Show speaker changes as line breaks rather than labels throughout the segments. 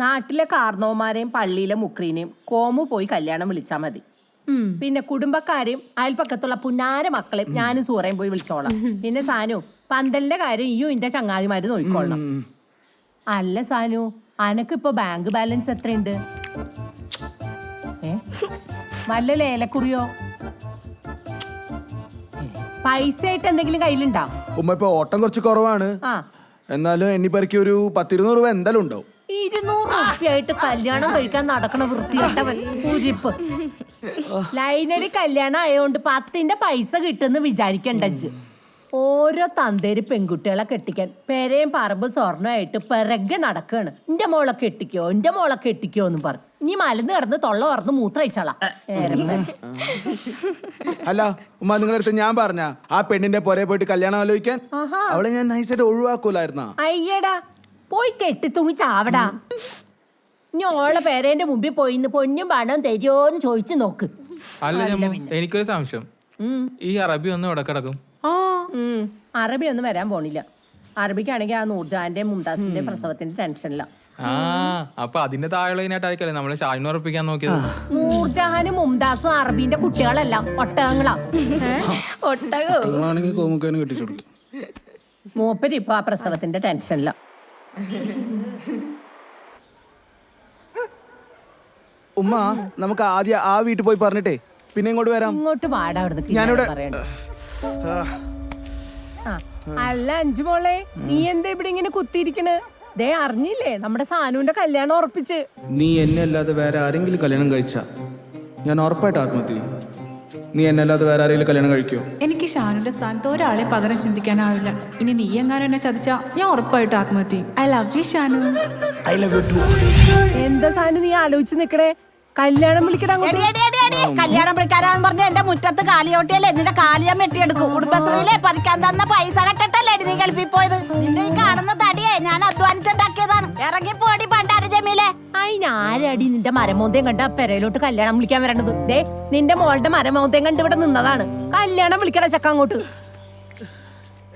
നാട്ടിലെ കാർന്നവന്മാരെയും പള്ളിയിലെ മുക്രീനെയും കോമു പോയി കല്യാണം വിളിച്ചാൽ മതി. പിന്നെ കുടുംബക്കാരെയും അയൽപ്പക്കത്തുള്ള പുന്നാര മക്കളെയും ഞാനും സൂറയും പോയി വിളിച്ചോളാം. പിന്നെ സാനു പന്തലിന്റെ കാര്യം ഈയും ഇന്റെ ചങ്ങാതിമാര് നോക്കിക്കൊള്ളണം അല്ല സാനു അനക്കിപ്പോ ബാങ്ക് ബാലൻസ് എത്രയുണ്ട്? വല്ല ലേലക്കുറിയോ? പൈസ ആയിട്ട് എന്തെങ്കിലും കയ്യിലുണ്ടോ?
ഉമ്മ ഇപ്പൊ ഓട്ടം കുറച്ച് കുറവാണ്. എന്നാലും എണ്ണിപ്പറിക്ക് ഒരു പത്തിരുന്നൂറ് രൂപ എന്തായാലും ഉണ്ടാവും.
റുപ്യായിട്ട് കല്യാണം കഴിക്കാൻ നടക്കണ വൃത്തിയിട്ടവൻ കുരിപ്പ് ലൈനറി കല്യാണം ആയതുകൊണ്ട് പത്തിന്റെ പൈസ കിട്ടുമെന്ന് വിചാരിക്കണ്ടച്ച് ഓരോ തന്തേരി പെൺകുട്ടികളെ കെട്ടിക്കാൻ പെരയും പറമ്പ് സ്വർണമായിട്ട് പിറകെ നടക്കാണ്. എന്റെ മോളെ കെട്ടിക്കോ എന്റെ മോളെ കെട്ടിക്കോ എന്ന് പറഞ്ഞു ഇനി മലന്ന് കിടന്ന് തൊള്ള പറന്ന് മൂത്രയിച്ചാളാ
അല്ല ഉമ്മ നിങ്ങളുടെ അടുത്ത് ഞാൻ പറഞ്ഞ ആ പെണ്ണിന്റെ പുറകെ പോയിട്ട് കല്യാണം ആലോചിക്കാൻ അവളെ ഞാൻ നൈസായിട്ട് ഒഴിവാക്കൂലായിരുന്നാ.
അയ്യടാ പോയി കെട്ടി തൂങ്ങി ചാവടാ. ഇനി ഓളെ പേരേന്റെ മുമ്പിൽ പോയി ഇന്ന് പൊന്നും പണം തരുമോന്ന് ചോദിച്ചു നോക്ക്.
അല്ല ഞാൻ എനിക്കൊരു സംശയം. ഈ അറബി ഒന്നും ഇവിടെ കിടക്കും?
ഉം. അറബി ഒന്നും വരാൻ പോണില്ല. അറബിക്കാണെങ്കിൽ ആ നൂർജാന്റെ മുംതാസിന്റെ പ്രസവത്തിന്റെ ടെൻഷനില്ല
ആ അപ്പൊ അതിന്റെ താഴെയായിട്ടായിരിക്കല്ലേ നമ്മൾ ഷാജിനെ ഉറപ്പിക്കാൻ നോക്കിയത്?
നൂർജഹാനും മുംതാസും അറബിന്റെ കുട്ടികളല്ല ഒട്ടകങ്ങളാ.
ഒട്ടകോ?
നിങ്ങളാണെങ്കിൽ കോമുക്കാനും കെട്ടിച്ചു കൊടുക്കും.
മൂപ്പര് ഇപ്പൊ ആ പ്രസവത്തിന്റെ ടെൻഷനില്ല
ഉമ്മ നമുക്ക് ആദ്യം ആ വീട്ടിൽ പോയി പറഞ്ഞിട്ടേ. പിന്നെ ഇങ്ങോട്ട് വരാം.
ഇങ്ങോട്ട് വാടാ അവിടുന്ന്
ഞാനിവിടെ
പറയണ്ട. ആ, അല്ല അഞ്ചു മോളെ നീ എന്താ ഇവിടെ ഇങ്ങനെ കുത്തിയിരിക്കണ്? ദേ അറിഞ്ഞില്ലേ? നമ്മുടെ സാനുവിന്റെ കല്യാണം ഉറപ്പിച്ച്.
നീ എന്നെ അല്ലാതെ വേറെ ആരെങ്കിലും കല്യാണം കഴിച്ച? ഞാൻ ഉറപ്പായിട്ട് ആത്മഹത്യ ചെയ്യും. നീ എന്നെ അല്ലാതെ വേറെ ആരെങ്കിലും കല്യാണം കഴിക്കോ
എനിക്ക് ഷാനുവിന്റെ സ്ഥാനത്ത് ഒരാളെ പകരം ചിന്തിക്കാനാവില്ല. ഇനി നീ എങ്ങാനും എന്നെ ചതിച്ചാ ഞാൻ ഉറപ്പായിട്ട് ആത്മഹത്യ ചെയ്യും. I love you Shanu.
I love you too
എന്താ സാനു നീ ആലോചിച്ച് നിക്കണേ? കല്യാണം വിളിക്കടാ അങ്ങോട്ട്.
എടി, എടി, എടി, എടി. കല്യാണം വിളിക്കാരാന്ന് പറഞ്ഞ എന്റെ മുറ്റത്ത് കാലിയോട്ടിയല്ലേ? നിന്റെ കാലിയാൻ വെട്ടിയെടുക്കും കുടുംബശ്രീയിലെ പതിക്കാൻ തന്ന പൈസ കെട്ടിട്ടല്ലേ നീ കളിപ്പി പോയത്? നിന്റെ ഈ കാണുന്ന തടിയെ ഞാൻ അധ്വാനിച്ചുണ്ടാക്കിയതാണ്. ഇറങ്ങി പോടി പണ്ടാര ജമീലെ.
അതിനാരടി നിന്റെ മരമോന്തയും കണ്ട പെരയിലോട്ട് കല്യാണം വിളിക്കാൻ വരേണ്ടത്? ദേ നിന്റെ മോളുടെ മരമോന്തയും കണ്ട് ഇവിടെ നിന്നതാണ്. കല്യാണം വിളിക്കണ ചക്ക അങ്ങോട്ട്.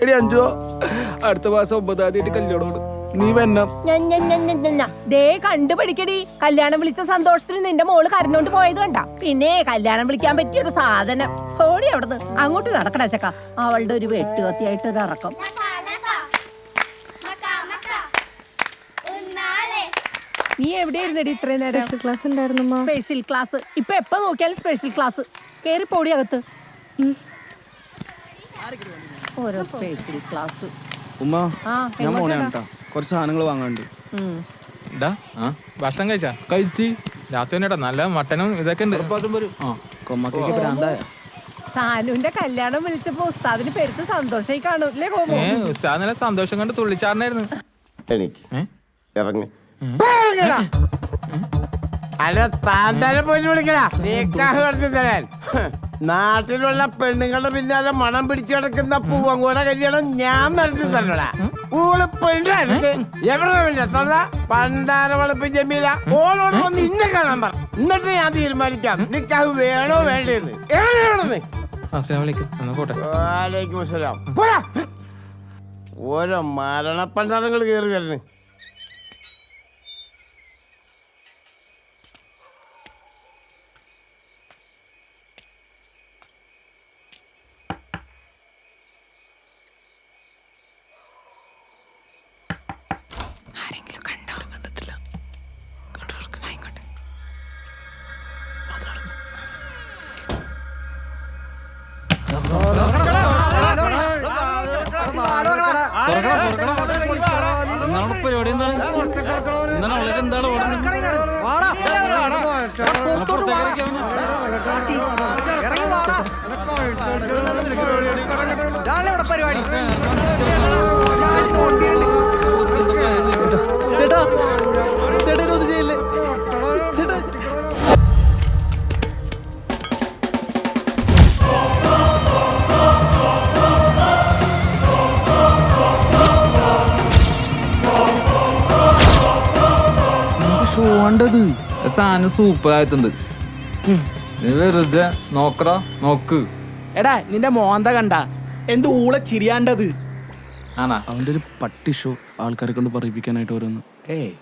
എടി അഞ്ചോ അടുത്ത മാസം ഒമ്പതാം തീയതി കല്യാണമാണ് നീ വന്ന.
ദേ കണ്ടുപിടിക്കടി. കല്യാണം വിളിച്ച സന്തോഷത്തിൽ നിന്റെ മോൾ കരഞ്ഞോണ്ട് പോയത് കണ്ട. പിന്നെ കല്യാണം വിളിക്കാൻ പറ്റിയ ഒരു സാധനം. ഓടി അവിടുന്ന്. അങ്ങോട്ട് നടക്കണ ചക്ക. അവളുടെ ഒരു വെട്ടുകത്തിയായിട്ട് ഒരു ഇറക്കം. നീ എവിടെയായിരുന്നടി ഇത്രയും നേരം?
സ്പെഷ്യൽ ക്ലാസ് ഉണ്ടായിരുന്നു
സ്പെഷ്യൽ ക്ലാസ് ഇപ്പൊ എപ്പോ നോക്കിയാലും സ്പെഷ്യൽ ക്ലാസ് കേറി പോടി അകത്ത്. ഓരോ സ്പെഷ്യൽ ക്ലാസ്
ഉമ്മ
ആ,
ഞാൻ? പോണേ കേട്ടോ കുറച്ച് സാധനങ്ങൾ വാങ്ങാനുണ്ട്.
ആ? ഭക്ഷണം കഴിച്ചാ? കഴിച്ച്. രാത്രി തന്നെ നല്ല മട്ടനും ഇതൊക്കെ ഉണ്ട്.
ആ. കൊമ്മക്കേക്ക് ഭ്രാന്തായ.
സാനുവിന്റെ കല്യാണം വിളിച്ചപ്പോ ഉസ്താദിന് പെരുത്ത് സന്തോഷമായി കാണൂല്ലേ കോമോ?
ഏ ഉസ്താദ് നല്ല സന്തോഷം കണ്ട് തുള്ളിച്ചാറിനായിരുന്നു
എനിക്ക്
ഏ?
ഇറങ്ങി. അല്ല താൻ തന്നെ പോയി വിളിക്കടാ. നീക്കാഹ് പറഞ്ഞു തരാൻ. നാട്ടിലുള്ള പെണ്ണുങ്ങളുടെ പിന്നാലെ മണം പിടിച്ചു കിടക്കുന്ന പൂവങ്കോടെ കല്യാണം ഞാൻ നടത്തി തരണടാ ഊൾ പെണ്ണായിരുന്നു എവിടെ പിന്നെ? തന്ന പണ്ടാര വളപ്പ് ജമീല. ഓളോട് വന്ന് ഇന്നെ കാണാൻ പറ. എന്നിട്ട് ഞാൻ തീരുമാനിക്കാം. നിക്കാഹ് വേണോ വേണ്ടേന്ന്. എങ്ങനെയാണെന്ന് ഓരോ മരണപ്പണ്ടാരങ്ങൾ കയറി വരുന്നു
എന്താണ് പരിപാടി എന്താണ് എന്താണ് വളരെ എന്താണ്
ചേട്ടാ
ഷോ കണ്ടത്
സാധനം സൂപ്പർ ആയിട്ടുണ്ട്. നീ വെറുതെ നോക്കടാ നോക്ക്.
എടാ നിന്റെ മോന്ത കണ്ട. എന്ത് ഊള ചിരിയാണ്ടത്?
ആണാ.
അവന്റെ ഒരു പട്ടി ഷോ ആൾക്കാരെ കൊണ്ട് പറയിപ്പിക്കാനായിട്ട് ഓരോന്ന്.
ഏയ്.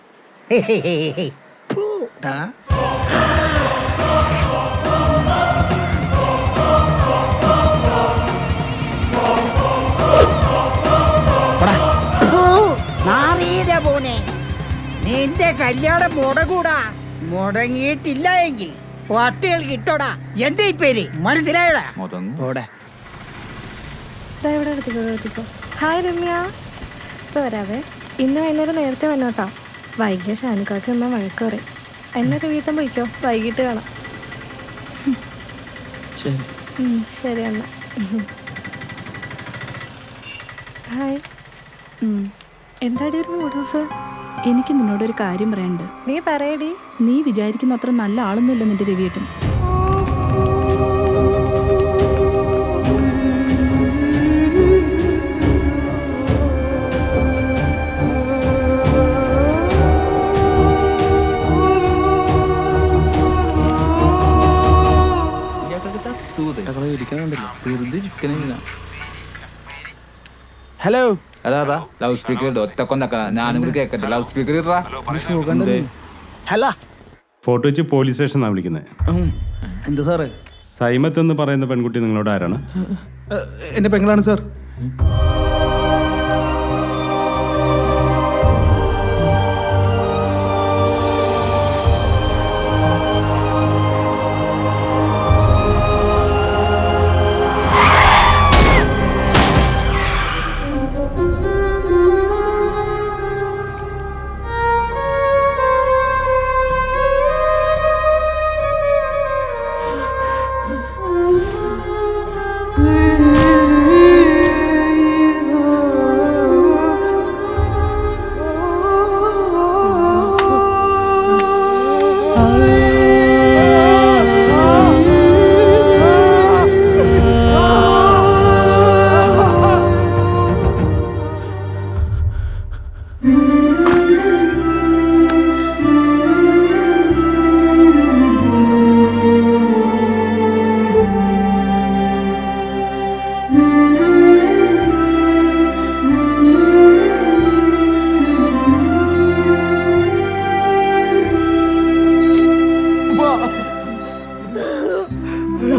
നിന്റെ കല്യാണം മുടകൂടാ. മുടങ്ങിയിട്ടില്ല എങ്കിൽ പട്ടികൾ കിട്ടോടാ എന്റെ ഈ പേര്? മനസ്സിലായോടാ?
ഇവിടെ എടുത്തിക്കോ ഇവിടെ എടുത്തിക്കോ ഹായ് രമ്യ. ഇപ്പോൾ വരാവേ. ഇന്ന് വൈകുന്നേരം നേരത്തെ വന്നോട്ടോ. വൈകിയ ഷാനിക്കാക്ക് എന്നാ വഴക്ക് പറയും. എന്നൊക്കെ വീട്ടിൽ പോയിക്കോ. വൈകിട്ട് കാണാം.
ശരി.
എന്നാ. ഹായ് എന്താടി ഒരു മൂഡ് ഓഫ്?
എനിക്ക് നിന്നോടൊരു കാര്യം പറയാനുണ്ട്.
നീ പറയടി.
നീ വിചാരിക്കുന്ന അത്ര നല്ല ആളൊന്നുമില്ല നിന്റെ രവിയേട്ടൻ.
ഹലോ.
അതാ അതാ ലൗഡ് സ്പീക്കർ ഇട്ട് ഒറ്റക്കൊന്നൊക്കെ ഞാനും കൂടി കേക്കട്ടെ. ലൗഡ് സ്പീക്കർ ഇട്ടാ
ഹലോ.
ഫോട്ടോ വെച്ച് പോലീസ് സ്റ്റേഷനാണ് വിളിക്കുന്നത്
എന്താ സാറേ?
സൈമത്ത് എന്ന് പറയുന്ന പെൺകുട്ടി നിങ്ങളോട് ആരാണ്?
എന്റെ പെങ്ങളാണ് സാർ.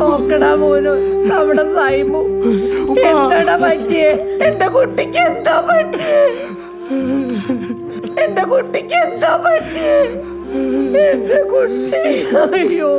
നോക്കടാ മോനു. നമ്മുടെ സൈമു എന്താടാ പറ്റിയേ? എന്റെ കുട്ടിക്ക് എന്താ പറ്റിയേ? എന്റെ കുട്ടിക്ക് എന്താ പറ്റിയേ? എന്റെ കുട്ടി. അയ്യോ.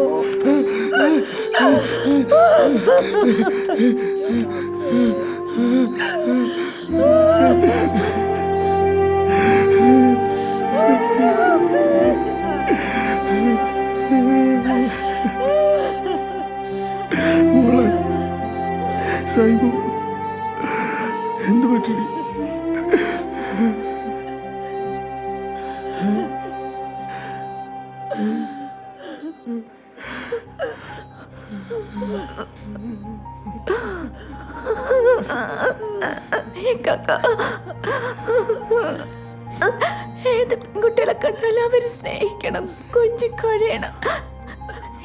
ഏത് പെൺകുട്ടികളെ കണ്ടാലും അവർ സ്നേഹിക്കണം കൊഞ്ചി കഴിയണം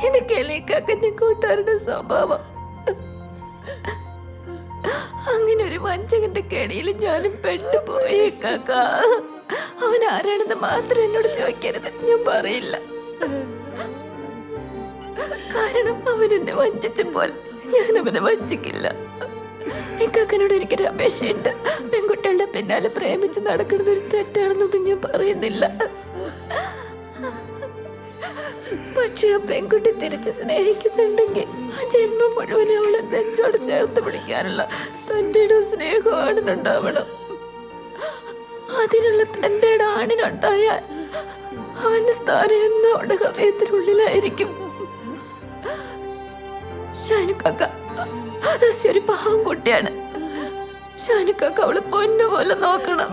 എനിക്ക് കക്കന്റെ കൂട്ടുകാരുടെ സ്വഭാവം. അങ്ങനെ ഒരു വഞ്ചകന്റെ കെടിയിൽ ഞാനും പെട്ടുപോയി കാക്ക. അവൻ ആരാണെന്ന് മാത്രം എന്നോട് ചോദിക്കരുത്. ഞാൻ പറയില്ല. കാരണം അവൻ എന്നെ വഞ്ചിച്ചപ്പോൾ ഞാൻ അവനെ വഞ്ചിക്കില്ല. ഇക്കാക്കനോട് എനിക്കൊരു അപേക്ഷയുണ്ട്. പെൺകുട്ടികളുടെ പിന്നാലെ പ്രേമിച്ച് നടക്കുന്നത് ഒരു തെറ്റാണെന്നൊന്നും ഞാൻ പറയുന്നില്ല. പക്ഷെ ആ പെൺകുട്ടി തിരിച്ച് സ്നേഹിക്കുന്നുണ്ടെങ്കിൽ ആ ജന്മം മുഴുവൻ അവളെ നെഞ്ചോട് ചേർത്ത് പിടിക്കാനുള്ള തന്റെ സ്നേഹം ആണിനുണ്ടാവണം അതിനുള്ള തന്റെ ആണിനുണ്ടായാൽ അവന്റെ സ്ഥാനം എന്നും അവളുടെ ഹൃദയത്തിനുള്ളിലായിരിക്കും. ഷാനുക്കാക്ക ഒരു പാവം കുട്ടിയാണ്. ഷാനുക്കാക്ക അവൾ പൊന്നു പോലെ നോക്കണം